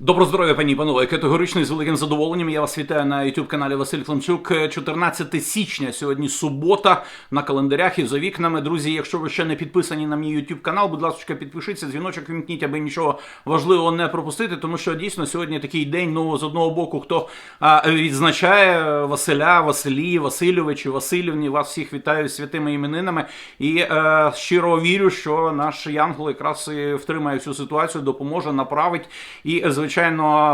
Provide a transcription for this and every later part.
Добро здоров'я, пані і панове. Категорично з великим задоволенням. Я вас вітаю на youtube каналі Василь Климчук. 14 січня. Сьогодні субота на календарях і за вікнами. Друзі, якщо ви ще не підписані на мій youtube канал, будь ласка, підпишіться, дзвіночок вімкніть, аби нічого важливого не пропустити. Тому що дійсно сьогодні такий день. Ну з одного боку, хто а, відзначає Василя, Василі, Васильовичі, Васильівні. Вас всіх вітаю святими іменинами. І е, щиро вірю, що наш Янгол якраз і втримає всю ситуацію, допоможе, направить і, звичайно,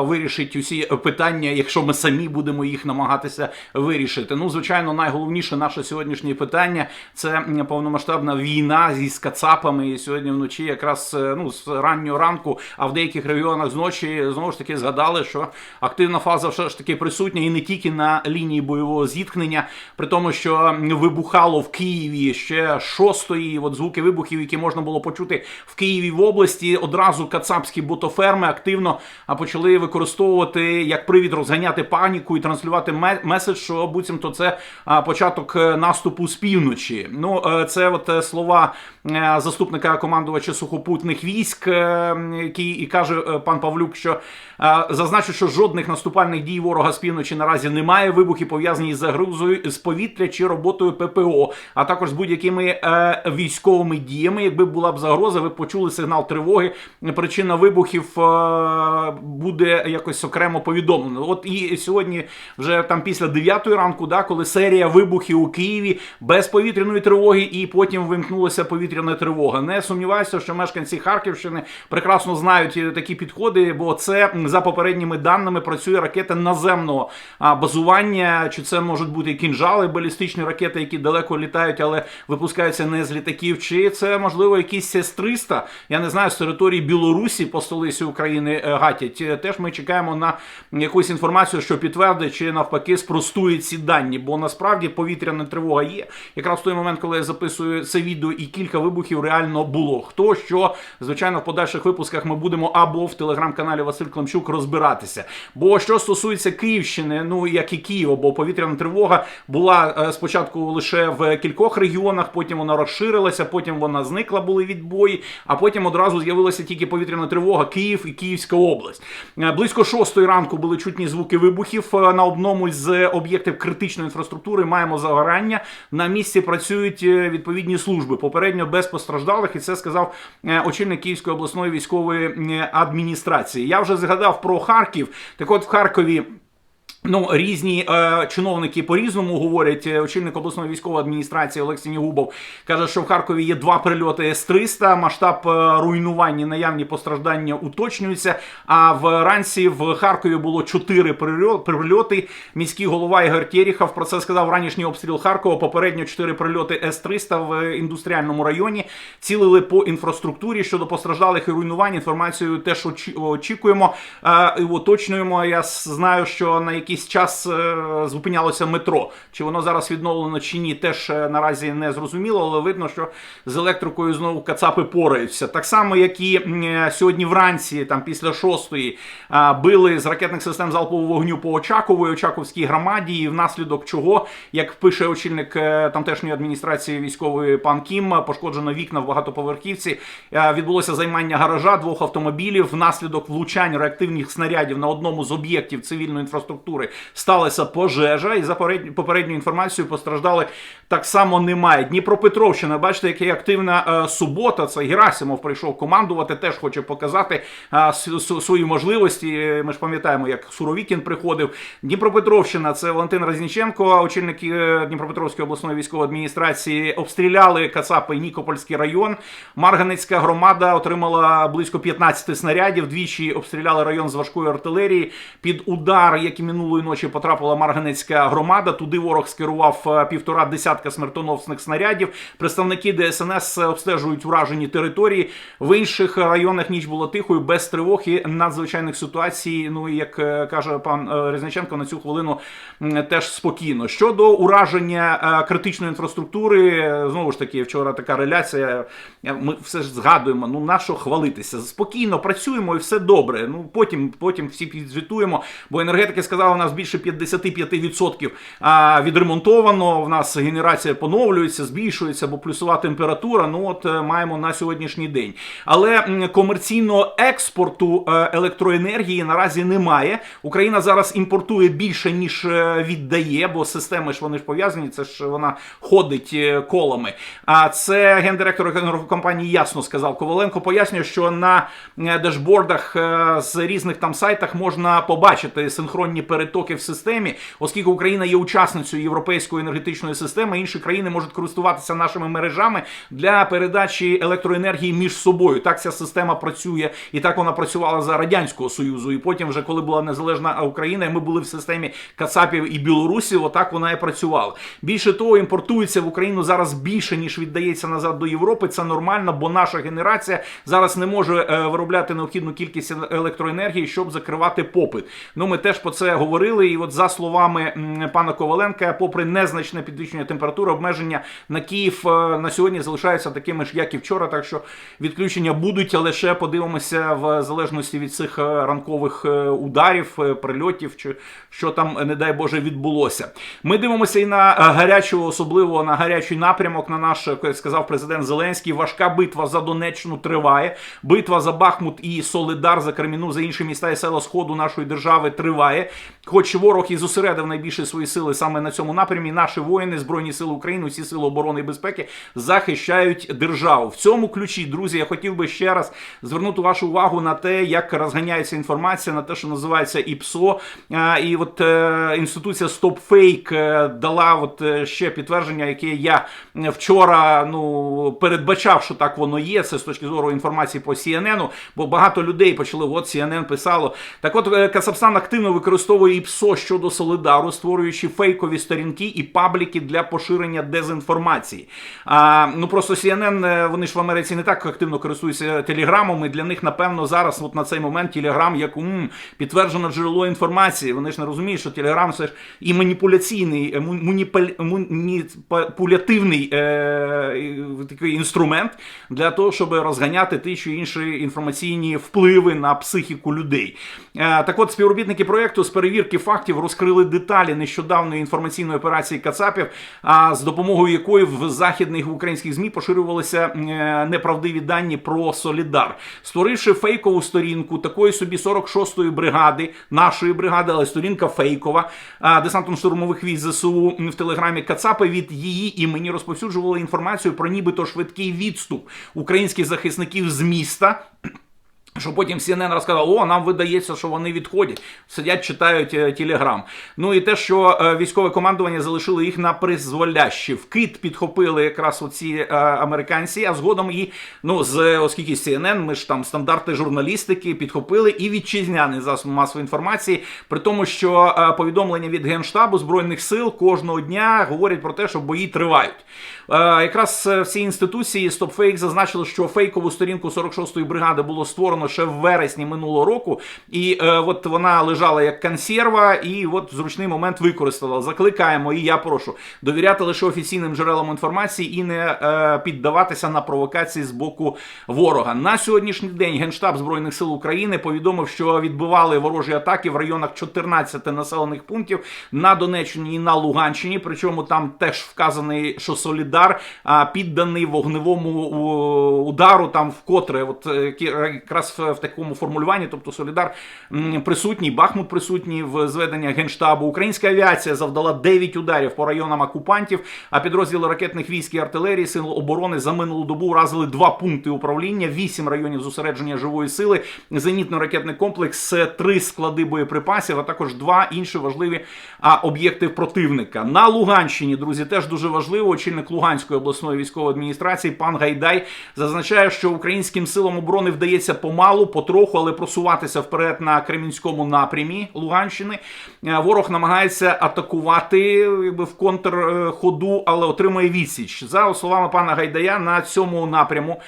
вирішить усі питання, якщо ми самі будемо їх намагатися вирішити. Ну, звичайно, найголовніше наше сьогоднішнє питання це повномасштабна війна зі скацапами. І сьогодні вночі, якраз е, ну з раннього ранку, а в деяких регіонах зночі знову ж таки згадали, що активна фаза все ж таки присутня і не тільки на лінії бойового зіткнення, при тому, що вибухало в Києві ще шостої. От звуки вибухів, які можна було почути в Києві в області, одразу кацапські ботоферми активно а, почали використовувати як привід розганяти паніку і транслювати ме- меседж, що буцімто це початок е, наступу з півночі. Ну, е, це от е, слова заступника командувача сухопутних військ, який і каже пан Павлюк, що зазначу, що жодних наступальних дій ворога з півночі наразі немає. Вибухи пов'язані з загрузою з повітря чи роботою ППО, а також з будь-якими військовими діями. Якби була б загроза, ви б почули сигнал тривоги. Причина вибухів буде якось окремо повідомлена. От і сьогодні, вже там після 9 ранку, да, коли серія вибухів у Києві без повітряної тривоги, і потім вимкнулася повітряна тривога. Не сумніваюся, що мешканці Харківщини прекрасно знають такі підходи, бо це за попередніми даними працює ракета наземного базування. Чи це можуть бути кінжали, балістичні ракети, які далеко літають, але випускаються не з літаків, чи це можливо якісь С-300, я не знаю, з території Білорусі по столиці України е, гатять. Е, Теж ми чекаємо на якусь інформацію, що підтвердить чи навпаки спростує ці дані, бо насправді повітряна тривога є. Якраз в той момент, коли я записую це відео, і кілька вибухів реально було. Хто що, звичайно, в подальших випусках ми будемо або в телеграм-каналі Василь Климчук розбиратися. Бо що стосується Київщини, ну як і Києва, бо повітряна тривога була е, спочатку лише в кількох регіонах, потім вона розширилася, потім вона зникла, були відбої, а потім одразу з'явилася тільки повітряна тривога Київ і Київська область. Е, Близько шостої ранку були чутні звуки вибухів е, на одному з об'єктів критичної інфраструктури. Маємо загорання. На місці працюють е, відповідні служби. Попередньо без постраждалих, і це сказав очільник Київської обласної військової адміністрації. Я вже згадав про Харків. Так от в Харкові. Ну, різні е, чиновники по-різному говорять. Е, Очільник обласної військової адміністрації Олексій Нігубов каже, що в Харкові є два прильоти С-300, масштаб е, руйнування, наявні постраждання уточнюються. А вранці в Харкові було чотири прильо- прильоти. Міський голова Ігор Терехов про це сказав ранішній обстріл Харкова. Попередньо чотири прильоти С-300 в індустріальному районі. Цілили по інфраструктурі щодо постраждалих і руйнувань. Інформацію теж очікуємо. Е, і уточнюємо. Я знаю, що на якийсь час е, зупинялося метро. Чи воно зараз відновлено чи ні, теж е, наразі не зрозуміло, але видно, що з електрикою знову кацапи пораються. Так само, як і е, сьогодні вранці, там після шостої, били з ракетних систем залпового вогню по Очакової, Очаковській громаді, і внаслідок чого, як пише очільник тамтешньої адміністрації військової пан Кім, пошкоджено вікна в багатоповерхівці. Відбулося займання гаража двох автомобілів. Внаслідок влучань реактивних снарядів на одному з об'єктів цивільної інфраструктури сталася пожежа. І за попередню- інформацією постраждали так само немає. Дніпропетровщина, бачите, яка активна е, субота. Це Герасимов прийшов командувати, теж хоче показати е, свої можливості. Ми ж пам'ятаємо, як Суровікін приходив. Дніпропетровщина, це Валентин Разніченко, очільник е, Дніпропетровської обласної військової адміністрації, обстріляли Кацапи Нікопольський район. Марганецька громада отримала близько 15 снарядів. Двічі обстріляли район з важкої артилерії. Під удар, як і минулої ночі, потрапила Марганецька громада. Туди ворог скерував е, півтора десятка смертоносних снарядів. Представники ДСНС обстежують вражені території. В інших районах ніч була тихою, без тривог і надзвичайних ситуацій. Ну як е, каже пан е, Різниченко, на цю хвилину теж спокійно. Щодо ураження е, критичної інфраструктури, е, знову ж таки, вчора така реляція. е, Ми все ж згадуємо, ну на що хвалитися? Спокійно працюємо і все добре. Ну потім, потім всі підзвітуємо. Бо енергетики сказали нас більше 55% відремонтовано. В нас генерація поновлюється, збільшується, бо плюсова температура. Ну от е, маємо на сьогоднішній день. Але комерційного експорту е, електроенергії наразі немає. Україна зараз імпортує більше ніж е, віддає, бо системи ж вони ж пов'язані. Це ж вона ходить колами. А це гендиректор енергокомпанії ясно сказав. Коваленко пояснює, що на дешбордах з різних там сайтах можна побачити синхронні перетоки в системі, оскільки Україна є учасницею європейської енергетичної системи. Інші країни можуть користуватися нашими мережами для передачі електроенергії між собою. Так ця система працює, і так вона працювала за радянського союзу. І потім, вже коли була незалежна Україна, ми були в системі Кацапів і Білорусі. Отак вона і працювала. Більше того, імпортується в Україну зараз більше ніж віддається назад до Європи. Це нормально, бо наша генерація зараз не може е, виробляти необхідну кількість електроенергії, щоб закривати попит. Ну ми теж про це говорили. І от за словами пана Коваленка, попри незначне підвищення температури, обмеження на Київ е, на сьогодні залишаються такими ж, як і вчора. Так що відключення будуть, але ще подивимося в залежності від цих е, ранкових е, ударів, прильотів, чи що там, не дай Боже, відбулося. Ми дивимося і на гарячу, особливо на гарячий напрямок. На наш, як сказав президент Зеленський, важка битва за Донеччину триває. Битва за Бахмут і Солидар, за Креміну, за інші міста і села Сходу нашої держави триває. Хоч ворог і зосередив найбільше свої сили саме на цьому напрямі, наші воїни, збройні сили України, усі сили оборони і безпеки захищають державу. В цьому ключі, друзі, я хотів би ще раз звернути вашу увагу на те, як розганяється інформація на те, що називається ІПСО. І от е, інституція StopFake е, дала от е, ще підтвердження, яке я вчора ну передбачав, що так воно є. Це з точки зору інформації по CNN, бо багато людей почали. От CNN писало. Так, от е, Казахстан активно використовує ІПСО щодо Солидару, створюючи фейкові сторінки і пабліки для поширення дезінформації. А, ну просто CNN, е, вони ж в Америці не так активно користуються телеграмом. І для них, напевно, зараз, от на цей момент, телеграм як ум, підтверджено джерело інформації. Вони ж не розуміють, що телеграм це ж і маніпуляційний, е, маніпулятивний е, такий інструмент для того, щоб розганяти ті чи інші інформаційні впливи на психіку людей. Е, так от співробітники проєкту з перевірки фактів розкрили деталі нещодавної інформаційної операції Кацапів, з допомогою якої в західних українських змі поширювалися е, неправдиві дані про Солідар, створивши фейкову сторінку такої собі 46-ї бригади, нашої бригади, але сторінка фейкова а, десантно-штурмових військ ЗСУ в телеграмі Кацапи від її імені розповсюджували інформацію про нібито швидкий відступ українських захисників з міста. Що потім CNN розказав, о, нам видається, що вони відходять, сидять, читають телеграм. Ну і те, що е, військове командування залишило їх на призволящі. В кит підхопили якраз оці е, американці, а згодом і, ну, з оскільки CNN, ми ж там стандарти журналістики підхопили і вітчизняний засоб масової інформації, при тому, що е, повідомлення від Генштабу Збройних сил кожного дня говорять про те, що бої тривають. Якраз всі інституції StopFake зазначили, що фейкову сторінку 46-ї бригади було створено ще в вересні минулого року, і е, от вона лежала як консерва, і от зручний момент використала. Закликаємо, і я прошу довіряти лише офіційним джерелам інформації і не е, піддаватися на провокації з боку ворога. На сьогоднішній день Генштаб Збройних сил України повідомив, що відбивали ворожі атаки в районах 14 населених пунктів на Донеччині і на Луганщині. Причому там теж вказаний, що Солідар підданий вогневому удару, там вкотре, от е, кі- якраз в, такому формулюванні, тобто Солідар присутній, Бахмут присутній в зведення генштабу. Українська авіація завдала 9 ударів по районам окупантів. А підрозділи ракетних військ і артилерії сил оборони за минулу добу вразили два пункти управління, 8 районів зосередження живої сили, зенітно-ракетний комплекс, три склади боєприпасів, а також два інші важливі об'єкти противника. На Луганщині, друзі, теж дуже важливо. Очільник Луганської обласної військової адміністрації пан Гайдай зазначає, що українським силам оборони вдається помалу, потроху, але просуватися вперед на Кремінському напрямі Луганщини. Е, Ворог намагається атакувати якби, в контрходу, але отримує відсіч. За словами пана Гайдая, на цьому напряму.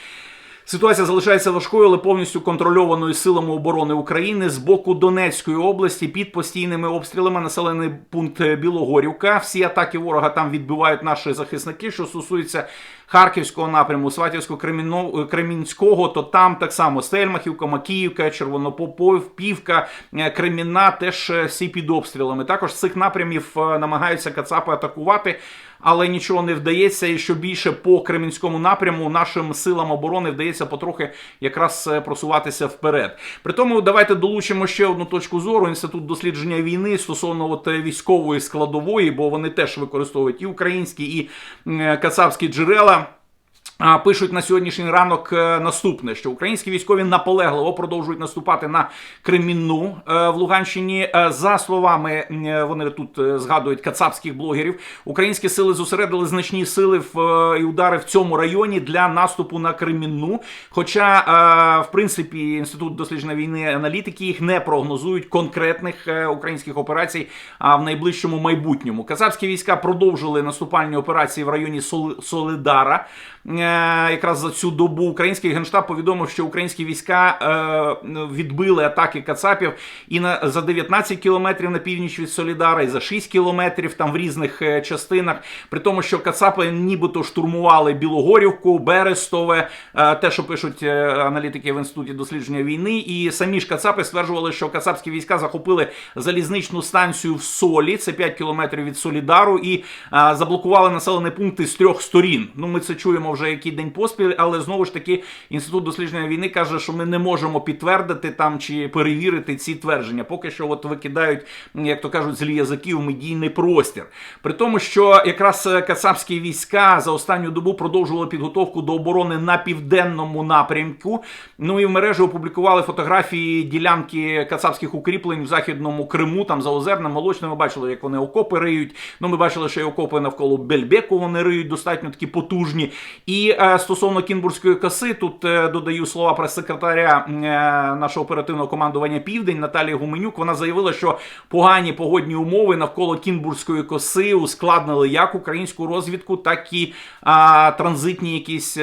Ситуація залишається важкою, але повністю контрольованою силами оборони України з боку Донецької області під постійними обстрілами населений пункт Білогорівка. Всі атаки ворога там відбивають наші захисники. Що стосується Харківського напряму, Сватівського Креміно- Кремінського, то там так само Стельмахівка, Макіївка, Червонопопов, Півка, е, Креміна теж е, всі під обстрілами. Також з цих напрямів е, намагаються Кацапи атакувати. Але нічого не вдається, і що більше по Кремінському напряму нашим силам оборони вдається потрохи якраз е, просуватися вперед. При тому давайте долучимо ще одну точку зору. Інститут дослідження війни стосовно от е, військової складової, бо вони теж використовують і українські, і е, кацапські джерела. Пишуть на сьогоднішній ранок е, наступне: що українські військові наполегливо продовжують наступати на Кремінну е, в Луганщині. Е, За словами вони тут згадують кацапських блогерів, українські сили зосередили значні сили в і удари в цьому районі для наступу на Кремінну. Хоча, в принципі, інститут дослідження війни аналітики їх не прогнозують конкретних українських операцій а в найближчому майбутньому. Кацапські війська продовжили наступальні операції в районі Сол- Солидара. Е, Якраз за цю добу український генштаб повідомив, що українські війська е, відбили атаки Кацапів і на за 19 кілометрів на північ від Солідара, і за 6 кілометрів там в різних е, частинах. При тому, що Кацапи нібито штурмували Білогорівку, Берестове, те, що пишуть аналітики в інституті дослідження війни, і самі ж Кацапи стверджували, що кацапські війська захопили залізничну станцію в Солі, це 5 кілометрів від Солідару, і заблокували населені пункти з трьох сторін. Ну, ми це чуємо вже який день поспіль, але знову ж таки інститут дослідження війни каже, що ми не можемо підтвердити там чи перевірити ці твердження. Поки що от викидають, як то кажуть, злі язики в медійний простір. При тому, що якраз е, кацапські війська за останню добу продовжували підготовку до оборони на південному напрямку. Ну і в мережі опублікували фотографії ділянки кацапських укріплень в західному Криму, там за Озерним, Молочним. Ми бачили, як вони окопи риють. Ну, ми бачили, що і окопи навколо Бельбеку вони риють достатньо такі потужні. І е, стосовно Кінбурзької коси, тут е, додаю слова прес-секретаря е, нашого оперативного командування Південь Наталії Гуменюк. Вона заявила, що погані погодні умови навколо Кінбурзької коси ускладнили як українську розвідку, так і а, транзитні якісь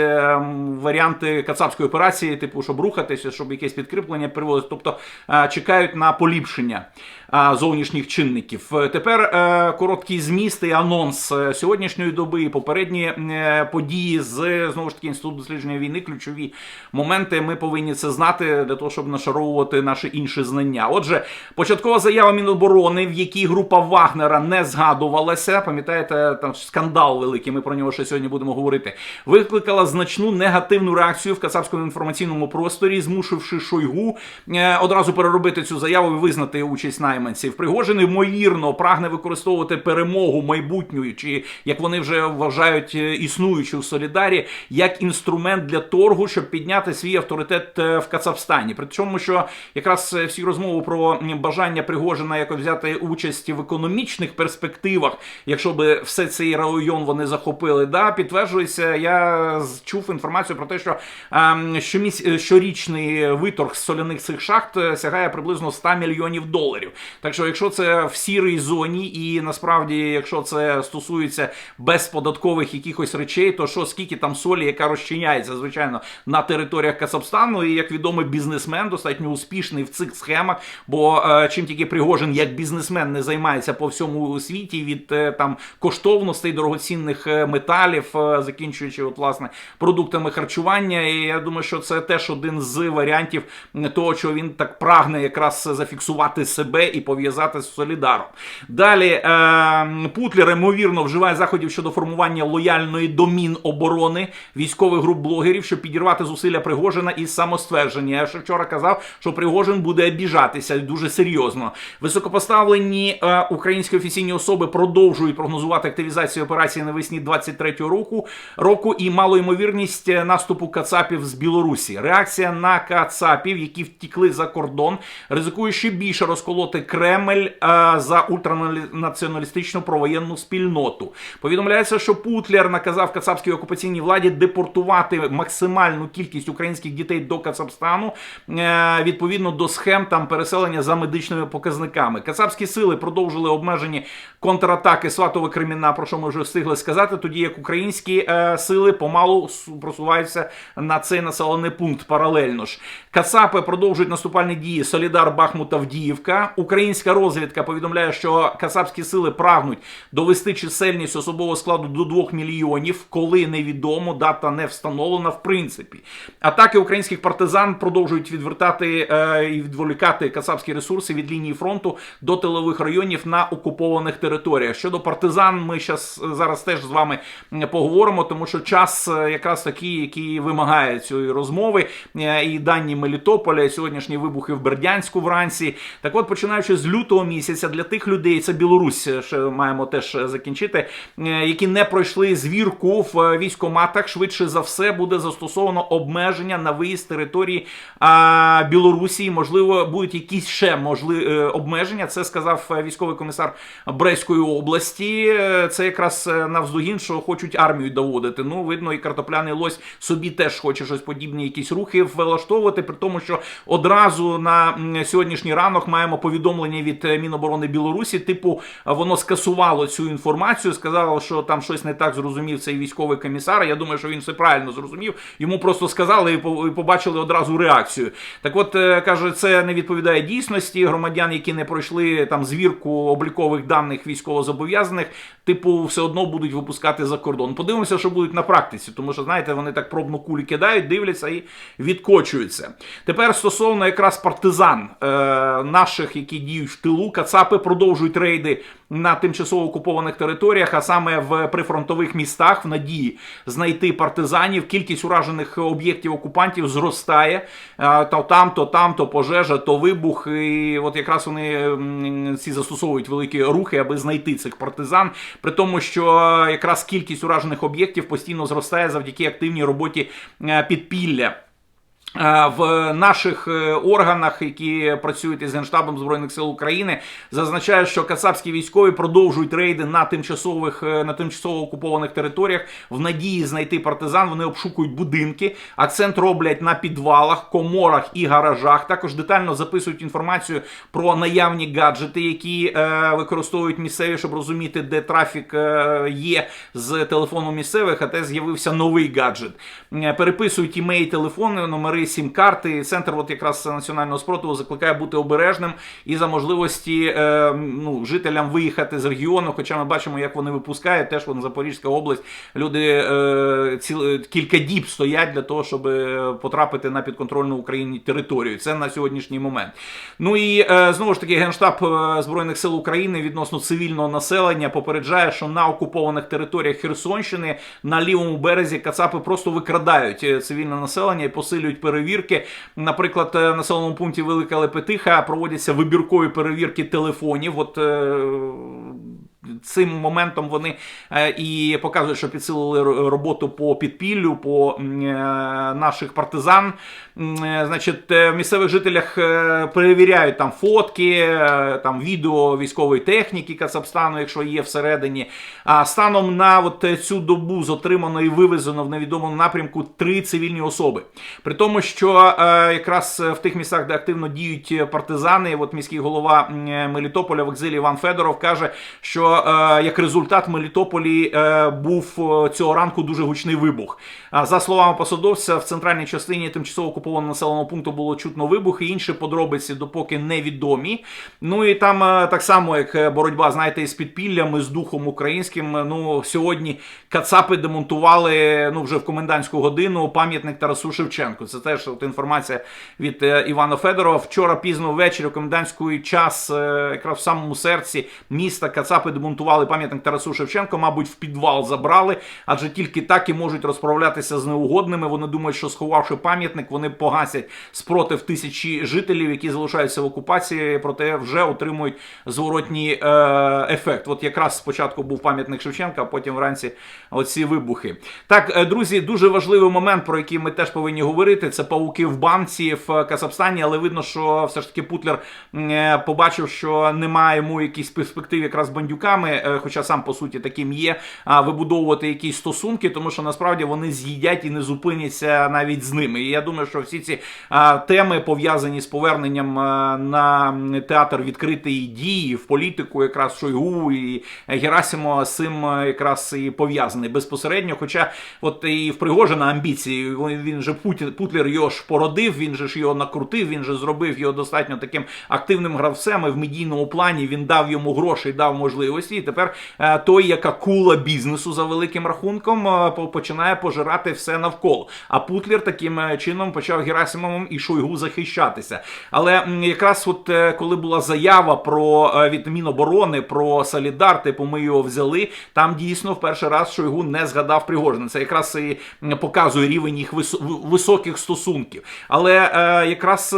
варіанти кацапської операції, типу, щоб рухатися, щоб якесь підкріплення привозити. Тобто е, чекають на поліпшення зовнішніх чинників. Е, Тепер е, короткий зміст і анонс е, сьогоднішньої доби попередні події з знову ж таки інституту дослідження війни. Ключові моменти. Ми повинні це знати для того, щоб нашаровувати наші інші знання. Отже, початкова заява Міноборони, в якій група Вагнера не згадувалася. Пам'ятаєте, там скандал великий. Ми про нього ще сьогодні будемо говорити. Викликала значну негативну реакцію в кацапському інформаційному просторі, змушивши Шойгу одразу переробити цю заяву і визнати участь найманців. Пригожин ймовірно прагне використовувати перемогу майбутньої, чи як вони вже вважають е, існуючу в Солідарі, як інструмент для торгу, щоб підняти свій авторитет е, в Кацапстані. При чому, що якраз е, всі розмови про бажання Пригожина якось взяти участь в економічних перспективах, якщо би все цей район вони захопили, да, підтверджується. Я чув інформацію про те, що ем, щомісь, е, щорічний виторг з соляних цих шахт сягає приблизно 100 мільйонів доларів. Так що, якщо це в сірій зоні, і насправді, якщо це стосується безподаткових якихось речей, то що скільки там солі, яка розчиняється, звичайно, на територіях Кацапстану, і як відомий бізнесмен, достатньо успішний в цих схемах. Бо е, чим тільки Пригожин як бізнесмен не займається по всьому світі від е, там коштовностей дорогоцінних е, металів, закінчуючи от, власне продуктами харчування. І я думаю, що це теж один з варіантів того, що він так прагне якраз зафіксувати себе і пов'язати з Солідаром. Далі е, Путлер ймовірно вживає заходів щодо формування лояльної до Міноборони військових груп блогерів, щоб підірвати зусилля Пригожина із самоствердження. Я ще вчора казав, що Пригожин буде обіжатися дуже серйозно. Високопоставлені е, українські офіційні особи продовжують прогнозувати активізацію операції навесні 23-го року року і мало ймовірність е, наступу кацапів з Білорусі. Реакція на кацапів, які втікли за кордон, ризикує ще більше розколоти Кремль е, за ультранаціоналістичну провоєнну спільноту. Повідомляється, що Путлер наказав кацапській окупаційній владі депортувати максимальну кількість українських дітей до Кацапстану е, відповідно до схем там переселення за медичними показниками. Кацапські сили продовжили обмежені контратаки Сватове Креміна, про що ми вже встигли сказати. Тоді як українські е, сили помалу просуваються на цей населений пункт паралельно ж. Кацапи продовжують наступальні дії Солідар, Бахмут, Авдіївка. Українська розвідка повідомляє, що кацапські сили прагнуть довести чисельність особового складу до 2 мільйонів, коли невідомо, дата не встановлена в принципі. Атаки українських партизан продовжують відвертати е, і відволікати кацапські ресурси від лінії фронту до тилових районів на окупованих територіях. Щодо партизан, ми щас, зараз теж з вами поговоримо, тому що час е, якраз такий, який вимагає цієї розмови. Е, І дані Мелітополя, і сьогоднішні вибухи в Бердянську вранці. Так от, починаючи з лютого місяця, для тих людей, це Білорусь, е, ще маємо теж е, закінчити, е, які не пройшли звірку в військоматах, швидше за все буде застосовано обмеження на виїзд території Білорусі. Можливо, будуть якісь ще можливі обмеження. Це сказав військовий комісар Брестської області. Це якраз навздогін, що хочуть армію доводити. Ну, видно, і картопляний лось собі теж хоче щось подібне, якісь рухи влаштовувати, при тому, що одразу на сьогоднішній ранок маємо повідомлення від е, Міноборони Білорусі. Типу, воно скасувало цю інформацію, сказало, що там щось не так зрозумів цей військовий комісар. Я думаю, що він все правильно зрозумів. Йому просто сказали і побачили одразу реакцію. Так, от е, каже, це не відповідає дійсності громадян, які не пройшли там звірку облікових даних військовозобов'язаних, типу, все одно будуть випускати за кордон. Подивимося, що будуть на практиці, тому що знаєте, вони так пробну кулі кидають, дивляться і відкочуються. Тепер стосовно якраз партизан е, наших, які діють в тилу, кацапи продовжують рейди на тимчасово окупованих територіях, а саме в прифронтових містах, в надії знайти партизанів. Кількість уражених об'єктів окупантів зростає. Е, То там, то там, то пожежа, то вибух. І от якраз вони ці застосовують великі рухи, аби знайти цих партизан. При тому, що якраз кількість уражених об'єктів постійно зростає завдяки активній роботі е, підпілля. Е, В наших е, органах, які працюють із Генштабом Збройних сил України, зазначають, що кацапські військові продовжують рейди на тимчасових е, на тимчасово окупованих територіях в надії знайти партизан. Вони обшукують будинки, акцент роблять на підвалах, коморах і гаражах. Також детально записують інформацію про наявні гаджети, які е, використовують місцеві, щоб розуміти, де трафік е, є з телефону місцевих, а те з'явився новий гаджет. Переписують імеї, телефони, номери сім-карти. Центр от якраз національного спротиву закликає бути обережним і за можливості е, ну, жителям виїхати з регіону. Хоча ми бачимо, як вони випускають. Теж вон Запорізька область. Люди е, ціл, кілька діб стоять для того, щоб е, потрапити на підконтрольну Україні територію. Це на сьогоднішній момент. Ну і е, знову ж таки, Генштаб е, Збройних сил України відносно цивільного населення попереджає, що на окупованих територіях Херсонщини на лівому березі Кацапи просто викрадають е, цивільне населення і посилюють перевірки. Наприклад, на населеному пункті Велика Лепетиха проводяться вибіркові перевірки телефонів. От е, Цим моментом вони е, і показують, що підсилили роботу по підпіллю, по е, наших партизан. Е, Значить, в місцевих жителях перевіряють там фотки, там відео військової техніки Кацапстану, якщо є всередині. А станом на от цю добу з отримано і вивезено в невідомому напрямку три цивільні особи. При тому, що якраз в тих місцях, де активно діють партизани, от міський голова Мелітополя в екзилі Іван Федоров каже, що е, як результат в Мелітополі е, був е, цього ранку дуже гучний вибух. За словами посадовця, в центральній частині тимчасово окупованого населеного пункту було чутно вибух, і інші подробиці допоки невідомі. Ну і там так само, як боротьба, знаєте, із підпіллями, з духом українським. Ну сьогодні Кацапи демонтували ну вже в комендантську годину пам'ятник Тарасу Шевченку. Це теж от інформація від Івана Федорова. Вчора пізно ввечері, в комендантський час, якраз в самому серці міста Кацапи демонтували пам'ятник Тарасу Шевченко. Мабуть, в підвал забрали, адже тільки так і можуть розправлятися з неугодними. Вони думають, що сховавши пам'ятник, вони погасять спротив тисячі жителів, які залишаються в окупації, проте вже отримують зворотній е, ефект. От якраз спочатку був пам'ятник Шевченка, а потім вранці оці вибухи. Так, е, друзі, дуже важливий момент, про який ми теж повинні говорити. Це павуки в банці в Казахстані, але видно, що все ж таки Путлер е, побачив, що немає йому якісь перспектив якраз з бандюками. е, хоча сам по суті таким є, вибудовувати якісь стосунки, тому що насправді вони з'їдять і не зупиняться навіть з ними. І я думаю, що всі ці теми пов'язані з поверненням на театр відкритої дії в політику, якраз Шойгу і Герасимова з цим якраз і пов'язаний безпосередньо. Хоча, от і в Пригожина амбіції, він же Путлер його ж породив, він же ж його накрутив, він же зробив його достатньо таким активним гравцем. І в медійному плані він дав йому гроші, дав можливості. І тепер е, той, яка кула бізнесу за великим рахунком, е, починає пожирати все навколо. А Путлер таким е, чином почав Герасимовим і Шойгу захищатися. Але якраз от коли була заява про від Міноборони про Солідар, типу ми його взяли, там дійсно в перший раз Шойгу не згадав Пригожина. Це якраз і показує рівень їх високих стосунків. Але якраз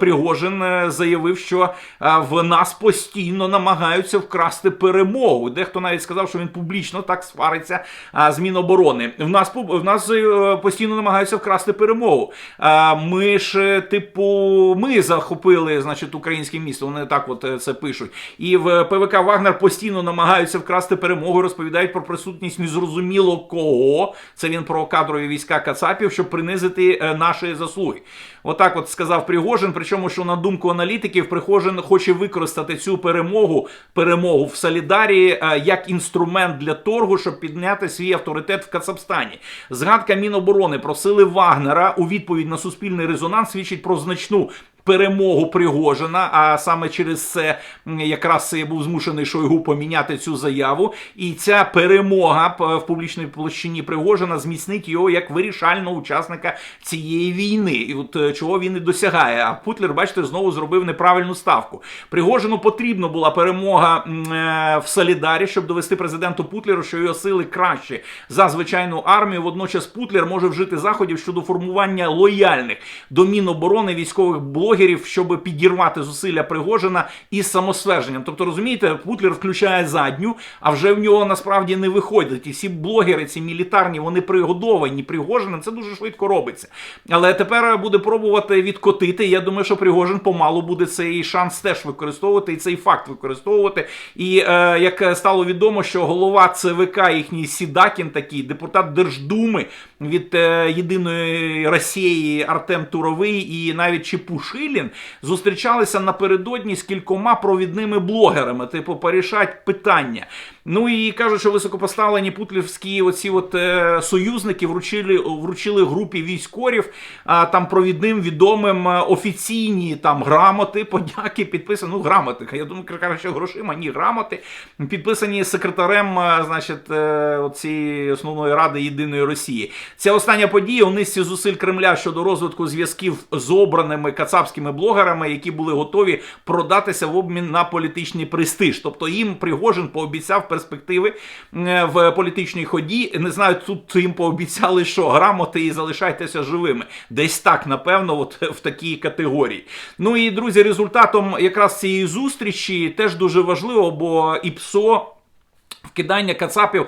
Пригожин заявив, що в нас постійно намагаються вкрасти перемогу. Дехто навіть сказав, що він публічно так свариться з Міноборони. В нас в нас е, постійно намагаються вкрасти перемогу. Ми ж, типу, ми захопили, значить, українське місто. Вони так от е, це пишуть. І в ПВК Вагнер постійно намагаються вкрасти перемогу. Розповідають про присутність незрозуміло кого. Це він про кадрові війська Кацапів, щоб принизити е, наші заслуги. Отак, от сказав Пригожин. Причому, що на думку аналітиків, Пригожин хоче використати цю перемогу, перемогу в Солідарі е, як інструмент для торгу, щоб підняти свій авторитет в Кацапстані. Згадка Міноборони просили Вагнера у відповідь на суспільний резонанс свідчить про значну. Перемогу Пригожина, а саме через це якраз і був змушений Шойгу поміняти цю заяву. І ця перемога в публічній площині Пригожина зміцнить його як вирішального учасника цієї війни. І от е, чого він і досягає. А Путлер, бачите, знову зробив неправильну ставку. Пригожину потрібна була перемога е, в Солідарі, щоб довести президенту Путлеру, що його сили краще за звичайну армію. Водночас Путлер може вжити заходів щодо формування лояльних до Міноборони військових блогерів, щоб підірвати зусилля Пригожина із самосверженням. Тобто, розумієте, Путлер включає задню, а вже в нього насправді не виходить. І всі блогери, ці мілітарні, вони пригодовані Пригожиним. Це дуже швидко робиться. Але тепер буде пробувати відкотити. Я думаю, що Пригожин помалу буде цей шанс теж використовувати і цей факт використовувати. І е, як стало відомо, що голова ЦВК їхній Сідакін, такий депутат Держдуми від е, єдиної Росії Артем Туровий і навіть Чепушилін зустрічалися напередодні з кількома провідними блогерами, типу, порішать питання. Ну і кажуть, що високопоставлені путлівські оці от е, союзники вручили, вручили групі військорів а, там провідним відомим е, офіційні там грамоти, подяки підписані. Ну, грамоти. Я думаю, краще грошима, ні, грамоти. Підписані секретарем, е, значить, е, цієї основної ради єдиної Росії. Ця остання подія у низці зусиль Кремля щодо розвитку зв'язків з обраними кацапськими блогерами, які були готові продатися в обмін на політичний престиж. Тобто їм Пригожин пообіцяв перспективи е, в політичній ході. Не знаю, тут їм пообіцяли, що грамоти і залишайтеся живими. Десь так, напевно, от в такій категорії. Ну і друзі, результатом якраз цієї зустрічі теж дуже важливо, бо ІПСО. Вкидання кацапів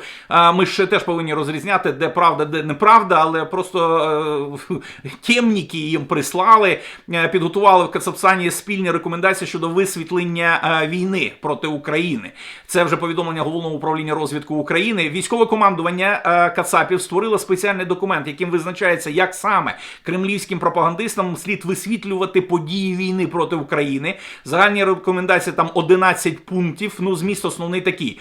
ми ще теж повинні розрізняти, де правда, де неправда, але просто е, темніки їм прислали, е, підготували в Кацапстані спільні рекомендації щодо висвітлення е, війни проти України. Це вже повідомлення головного управління розвідку України. Військове командування Кацапів створило спеціальний документ, яким визначається, як саме кремлівським пропагандистам слід висвітлювати події війни проти України. Загальні рекомендації там 11 пунктів. Ну, зміст основний такий.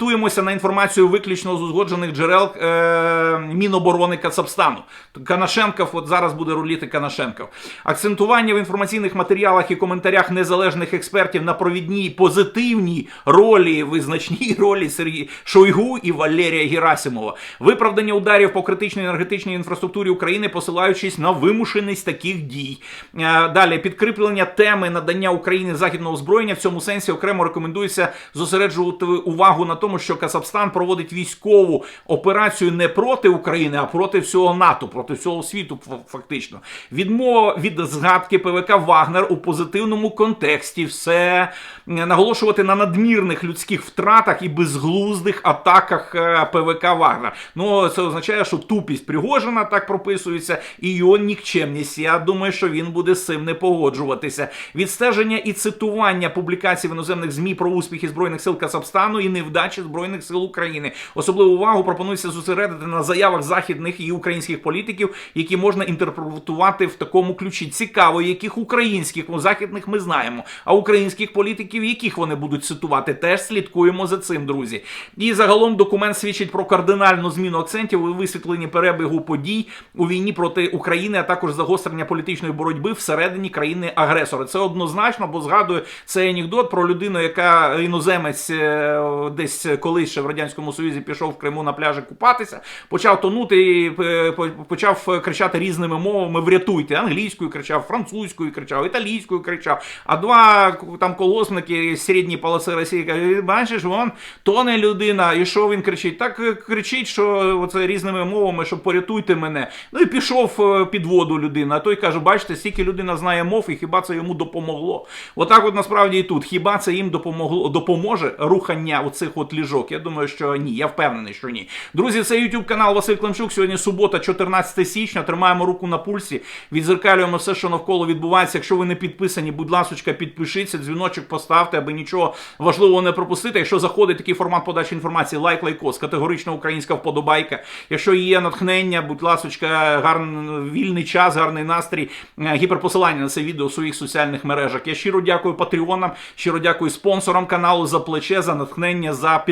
Орієнтуємося на інформацію виключно з узгоджених джерел е, Міноборони Кацапстану. Канашенков, от зараз буде руліти Канашенков. Акцентування в інформаційних матеріалах і коментарях незалежних експертів на провідній позитивній ролі, визначній ролі Сергія Шойгу і Валерія Герасимова. Виправдання ударів по критичній енергетичній інфраструктурі України, посилаючись на вимушеність таких дій. Е, Далі підкріплення теми надання Україні західного озброєння в цьому сенсі окремо рекомендується зосереджувати увагу на тому, тому, що Казахстан проводить військову операцію не проти України, а проти всього НАТО, проти всього світу, фактично. Відмова від згадки ПВК Вагнер у позитивному контексті, все наголошувати на надмірних людських втратах і безглуздих атаках е, ПВК Вагнер. Ну це означає, що тупість Пригожина так прописується, і його нікчемність. Я думаю, що він буде з цим не погоджуватися. Відстеження і цитування публікацій в іноземних змі про успіхи збройних сил Казахстану і невдачі збройних сил України. Особливу увагу пропонується зосередити на заявах західних і українських політиків, які можна інтерпретувати в такому ключі. Цікаво, яких українських ну, західних ми знаємо, а українських політиків, яких вони будуть цитувати, теж слідкуємо за цим, друзі. І загалом документ свідчить про кардинальну зміну акцентів у висвітленні перебігу подій у війні проти України, а також загострення політичної боротьби всередині країни-агресора. Це однозначно, бо згадую цей анекдот про людину, яка іноземець е, десь колись ще в радянському союзі пішов в Криму на пляжі купатися, почав тонути і е, почав кричати різними мовами: врятуйте англійською кричав, французькою кричав, італійською кричав. А два там колосники з середньої полоси Росії кажуть, бачиш, вон тоне людина, і що він кричить? Так е, кричить, що оце різними мовами, що порятуйте мене. Ну і пішов е, під воду людина. А той каже, бачите, стільки людина знає мов, і хіба це йому допомогло? Отак, от насправді і тут. Хіба це їм допомогло допоможе рухання оцих от ліжок? Я думаю, що ні. Я впевнений, що ні. Друзі, це YouTube канал Василь Климчук. Сьогодні субота, 14 січня. Тримаємо руку на пульсі. Відзеркалюємо все, що навколо відбувається. Якщо ви не підписані, будь ласочка, підпишіться, дзвіночок поставте, аби нічого важливого не пропустити. Якщо заходить такий формат подачі інформації, лайк, лайкос, категорична українська вподобайка. Якщо є натхнення, будь ласочка, гарний вільний час, гарний настрій, е, гіперпосилання на це відео у своїх соціальних мережах. Я щиро дякую патреонам, щиро дякую спонсорам каналу за плече, за натхнення, за підтримку.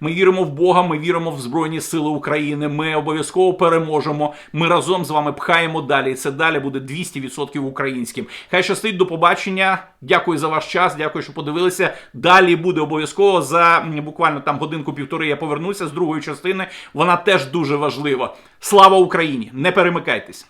Ми віримо в Бога, ми віримо в Збройні Сили України. Ми обов'язково переможемо. Ми разом з вами пхаємо далі. І це далі буде 200% українським. Хай щастить, до побачення. Дякую за ваш час. Дякую, що подивилися. Далі буде обов'язково за буквально там годинку-півтори. Я повернуся з другої частини. Вона теж дуже важлива. Слава Україні! Не перемикайтесь.